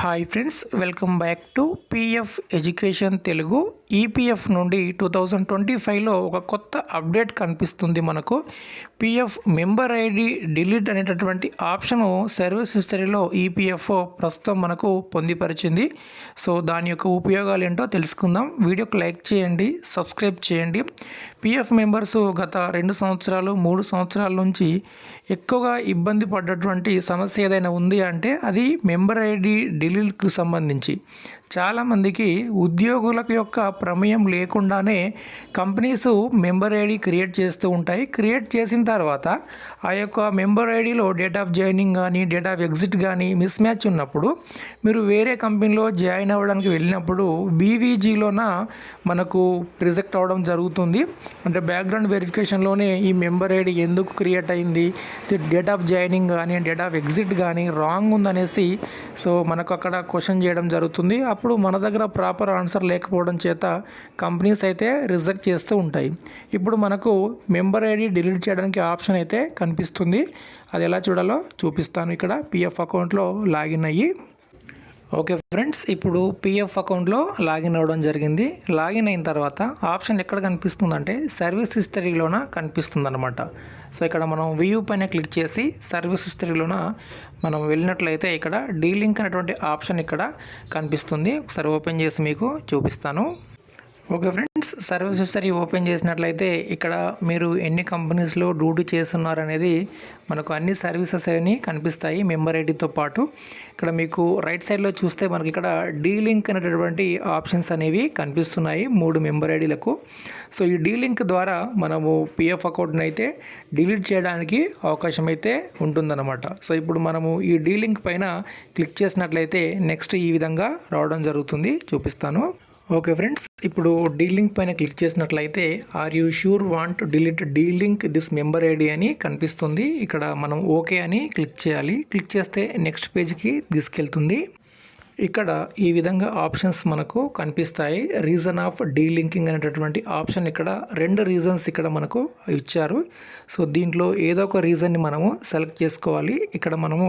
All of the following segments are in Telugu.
Hi friends welcome back to PF education Telugu EPF నుండి టూ థౌజండ్ ట్వంటీ ఫైవ్లో ఒక కొత్త అప్డేట్ కనిపిస్తుంది మనకు. పిఎఫ్ మెంబర్ ఐడి డిలీట్ అనేటటువంటి ఆప్షను సర్వీస్ హిస్టరీలో ఈపీఎఫ్ ప్రస్తుతం మనకు పొందిపరిచింది. సో దాని యొక్క ఉపయోగాలు ఏంటో తెలుసుకుందాం. వీడియోకి లైక్ చేయండి సబ్స్క్రైబ్ చేయండి. పిఎఫ్ మెంబర్స్ గత రెండు సంవత్సరాలు మూడు సంవత్సరాల నుంచి ఎక్కువగా ఇబ్బంది పడ్డటువంటి సమస్య ఏదైనా ఉంది అంటే అది మెంబర్ ఐడి ఢిల్లీకి సంబంధించి చాలామందికి ఉద్యోగుల యొక్క ప్రమేయం లేకుండానే కంపెనీస్ మెంబర్ ఐడి క్రియేట్ చేస్తూ ఉంటాయి. క్రియేట్ చేసిన తర్వాత ఆ యొక్క మెంబర్ ఐడిలో డేట్ ఆఫ్ జాయినింగ్ కానీ డేట్ ఆఫ్ ఎగ్జిట్ కానీ మిస్ మ్యాచ్ ఉన్నప్పుడు మీరు వేరే కంపెనీలో జాయిన్ అవ్వడానికి వెళ్ళినప్పుడు బీవీజీలోన మనకు రిజెక్ట్ అవ్వడం జరుగుతుంది. అంటే బ్యాక్గ్రౌండ్ వెరిఫికేషన్లోనే ఈ మెంబర్ ఐడి ఎందుకు క్రియేట్ అయింది? డేట్ ఆఫ్ జాయినింగ్ కానీ డేట్ ఆఫ్ ఎగ్జిట్ కానీ రాంగ్ ఉందనేసి సో మనకు అక్కడ క్వశ్చన్ చేయడం జరుగుతుంది. అప్పుడు మన దగ్గర ప్రాపర్ ఆన్సర్ లేకపోవడం చేత కంపెనీస్ అయితే రిజెక్ట్ చేస్తూ ఉంటాయి. ఇప్పుడు మనకు మెంబర్ ఐడి డిలీట్ చేయడానికి ఆప్షన్ అయితే కనిపిస్తుంది. అది ఎలా చూడాలో చూపిస్తాను ఇక్కడ. పిఎఫ్ అకౌంట్లో లాగిన్ అయ్యి ఓకే ఫ్రెండ్స్ ఇప్పుడు పిఎఫ్ అకౌంట్లో లాగిన్ అవ్వడం జరిగింది. లాగిన్ అయిన తర్వాత ఆప్షన్ ఎక్కడ కనిపిస్తుందంటే సర్వీస్ హిస్టరీలోన కనిపిస్తుంది అనమాట సో ఇక్కడ మనం వ్యూ పైన క్లిక్ చేసి సర్వీస్ హిస్టరీలోన మనం వెళ్ళినట్లయితే ఇక్కడ డీలింక్ అనేటువంటి ఆప్షన్ ఇక్కడ కనిపిస్తుంది. ఒకసారి ఓపెన్ చేసి మీకు చూపిస్తాను. Okay friends service history open చేసినట్లయితే ఇక్కడ మీరు ఎన్ని కంపెనీస్లో డ్యూటీ చేస్తున్నారు అనేది మనకు అన్ని సర్వీసెస్ అవన్నీ కనిపిస్తాయి మెంబర్ ఐడితో పాటు. ఇక్కడ మీకు రైట్ సైడ్లో చూస్తే మనకి ఇక్కడ డీలింక్ అనేటటువంటి ఆప్షన్స్ అనేవి కనిపిస్తున్నాయి మూడు మెంబర్ ఐడీలకు. సో ఈ డీలింక్ ద్వారా మనము పిఎఫ్ అకౌంట్ని అయితే డిలీట్ చేయడానికి అవకాశం అయితే ఉంటుందన్నమాట. సో ఇప్పుడు మనము ఈ డీలింక్ పైన క్లిక్ చేసినట్లయితే నెక్స్ట్ ఈ విధంగా రావడం జరుగుతుంది. చూపిస్తాను. ఓకే ఫ్రెండ్స్ ఇప్పుడు డీలింక్ పైన క్లిక్ చేసినట్లయితే are you sure want delete delink this member ID అని కనిపిస్తుంది. ఇక్కడ మనం ఓకే అని క్లిక్ చేయాలి. క్లిక్ చేస్తే నెక్స్ట్ పేజ్కి తీసుకెళ్తుంది. ఇక్కడ ఈ విధంగా ఆప్షన్స్ మనకు కనిపిస్తాయి. రీజన్ ఆఫ్ డీలింకింగ్ అనేటటువంటి ఆప్షన్ ఇక్కడ రెండు రీజన్స్ ఇక్కడ మనకు ఇచ్చారు. సో దీంట్లో ఏదో ఒక రీజన్ని మనము సెలెక్ట్ చేసుకోవాలి. ఇక్కడ మనము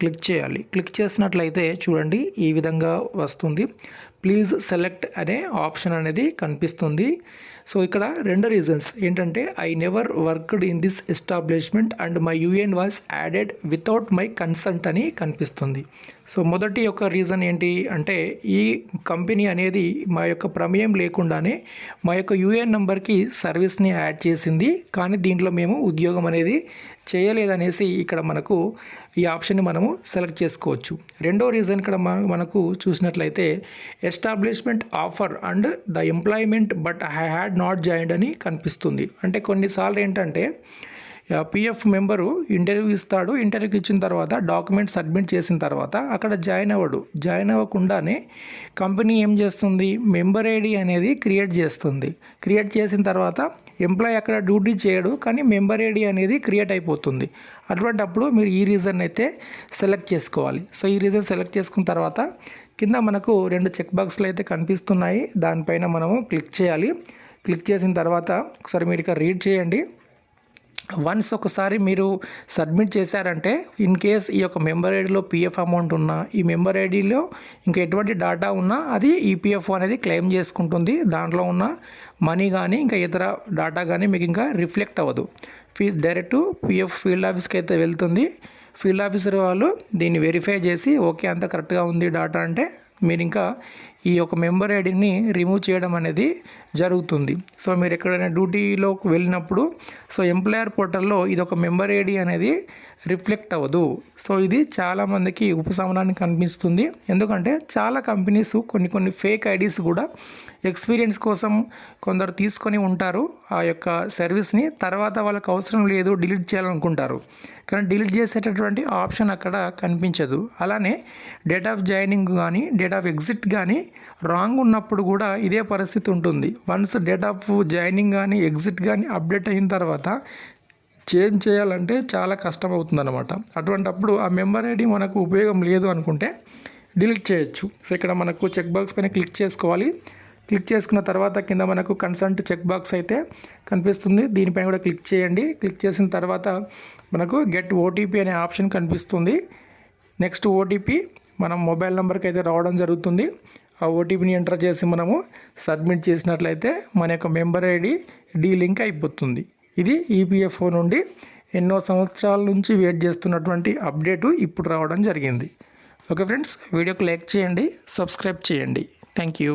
క్లిక్ చేయాలి. క్లిక్ చేసినట్లయితే చూడండి ఈ విధంగా వస్తుంది. ప్లీజ్ సెలెక్ట్ అనే ఆప్షన్ అనేది కనిపిస్తుంది. సో ఇక్కడ రెండు రీజన్స్ ఏంటంటే I never worked in this establishment and my UN was added without my consult అని కనిపిస్తుంది. సో మొదటి యొక్క రీజన్ ఏంటి అంటే ఈ కంపెనీ అనేది మా యొక్క ప్రమేయం లేకుండానే మా యొక్క యూఏఎన్ నెంబర్కి సర్వీస్ని యాడ్ చేసింది. కానీ దీంట్లో మేము ఉద్యోగం అనేది చేయలేదనేసి ఇక్కడ మనకు ఈ ఆప్షన్ని మనము సెలెక్ట్ చేసుకోవచ్చు. రెండో రీజన్ ఇక్కడ మనకు చూసినట్లయితే establishment offer and the employment but I had not joined అని కనిపిస్తుంది. అంటే కొన్నిసార్లు ఏంటంటే పిఎఫ్ మెంబరు ఇంటర్వ్యూ ఇస్తాడు. ఇంటర్వ్యూకి ఇచ్చిన తర్వాత డాక్యుమెంట్ సబ్మిట్ చేసిన తర్వాత అక్కడ జాయిన్ అవ్వడు. జాయిన్ అవ్వకుండానే కంపెనీ ఏం చేస్తుంది? మెంబర్ ఐడి అనేది క్రియేట్ చేస్తుంది. క్రియేట్ చేసిన తర్వాత ఎంప్లాయ్ అక్కడ డ్యూటీ చేయడు కానీ మెంబర్ ఐడి అనేది క్రియేట్ అయిపోతుంది. అటువంటప్పుడు మీరు ఈ రీజన్ అయితే సెలెక్ట్ చేసుకోవాలి. సో ఈ రీజన్ సెలెక్ట్ చేసుకున్న తర్వాత కింద మనకు రెండు చెక్ బాక్స్లు అయితే కనిపిస్తున్నాయి. దానిపైన మనము క్లిక్ చేయాలి. క్లిక్ చేసిన తర్వాత ఒకసారి మీరు ఇక్కడ రీడ్ చేయండి. వన్స్ ఒకసారి మీరు సబ్మిట్ చేశారంటే ఇన్ కేస్ ఈ యొక్క మెంబర్ ఐడిలో పిఎఫ్ అమౌంట్ ఉన్నా ఈ మెంబర్ ఐడిలో ఇంకా ఎటువంటి డాటా ఉన్నా అది ఈపీఎఫ్ అనేది క్లెయిమ్ చేసుకుంటుంది. దాంట్లో ఉన్న మనీ కానీ ఇంకా ఇతర డాటా కానీ మీకు ఇంకా రిఫ్లెక్ట్ అవ్వదు. ఫీ డైరెక్ట్ పిఎఫ్ ఫీల్డ్ ఆఫీస్కి అయితే వెళ్తుంది. ఫీల్డ్ ఆఫీసర్ వాళ్ళు దీన్ని వెరిఫై చేసి ఓకే అంతా కరెక్ట్గా ఉంది డాటా అంటే మీరు ఇంకా ఈ యొక్క మెంబర్ ఐడిని రిమూవ్ చేయడం అనేది జరుగుతుంది. సో మీరు ఎక్కడైనా డ్యూటీలోకి వెళ్ళినప్పుడు సో ఎంప్లాయర్ పోర్టల్లో ఇది ఒక మెంబర్ ఐడి అనేది రిఫ్లెక్ట్ అవ్వదు. సో ఇది చాలామందికి ఉపశమనాన్ని కనిపిస్తుంది. ఎందుకంటే చాలా కంపెనీస్ కొన్ని కొన్ని ఫేక్ ఐడీస్ కూడా ఎక్స్పీరియన్స్ కోసం కొందరు తీసుకొని ఉంటారు. ఆ యొక్క సర్వీస్ని తర్వాత వాళ్ళకి అవసరం లేదు డిలీట్ చేయాలనుకుంటారు. కానీ డిలీట్ చేసేటటువంటి ఆప్షన్ అక్కడ కనిపించదు. అలానే డేట్ ఆఫ్ జాయినింగ్ కానీ డేట్ ఆఫ్ ఎగ్జిట్ కానీ రాంగ్ ఉన్నప్పుడు కూడా ఇదే పరిస్థితి ఉంటుంది. వన్స్ డేట్ ఆఫ్ జాయినింగ్ కానీ ఎగ్జిట్ కానీ అప్డేట్ అయిన తర్వాత చేంజ్ చేయాలంటే చాలా కష్టం అవుతుందన్నమాట అటువంటప్పుడు ఆ మెంబర్ ఐడి మనకు ఉపయోగం లేదు అనుకుంటే డిలీట్ చేయొచ్చు. సో ఇక్కడ మనకు చెక్ బాక్స్ పైన క్లిక్ చేసుకోవాలి. క్లిక్ చేసుకున్న తర్వాత కింద మనకు కన్సల్ట్ చెక్ బాక్స్ అయితే కనిపిస్తుంది. దీనిపైన కూడా క్లిక్ చేయండి. క్లిక్ చేసిన తర్వాత మనకు గెట్ ఓటీపీ అనే ఆప్షన్ కనిపిస్తుంది. నెక్స్ట్ ఓటీపీ మనం మొబైల్ నెంబర్కి అయితే రావడం జరుగుతుంది. ఆ ఓటీపీని ఎంటర్ చేసి మనము సబ్మిట్ చేసినట్లయితే మన యొక్క మెంబర్ ఐడి డీ లింక్ అయిపోతుంది. ఇది ఈపీఎఫ్ఓ నుండి ఎన్నో సంవత్సరాల నుంచి వెయిట్ చేస్తున్నటువంటి అప్డేటు ఇప్పుడు రావడం జరిగింది. ఓకే ఫ్రెండ్స్ వీడియోకి లైక్ చేయండి సబ్స్క్రైబ్ చేయండి. Thank you.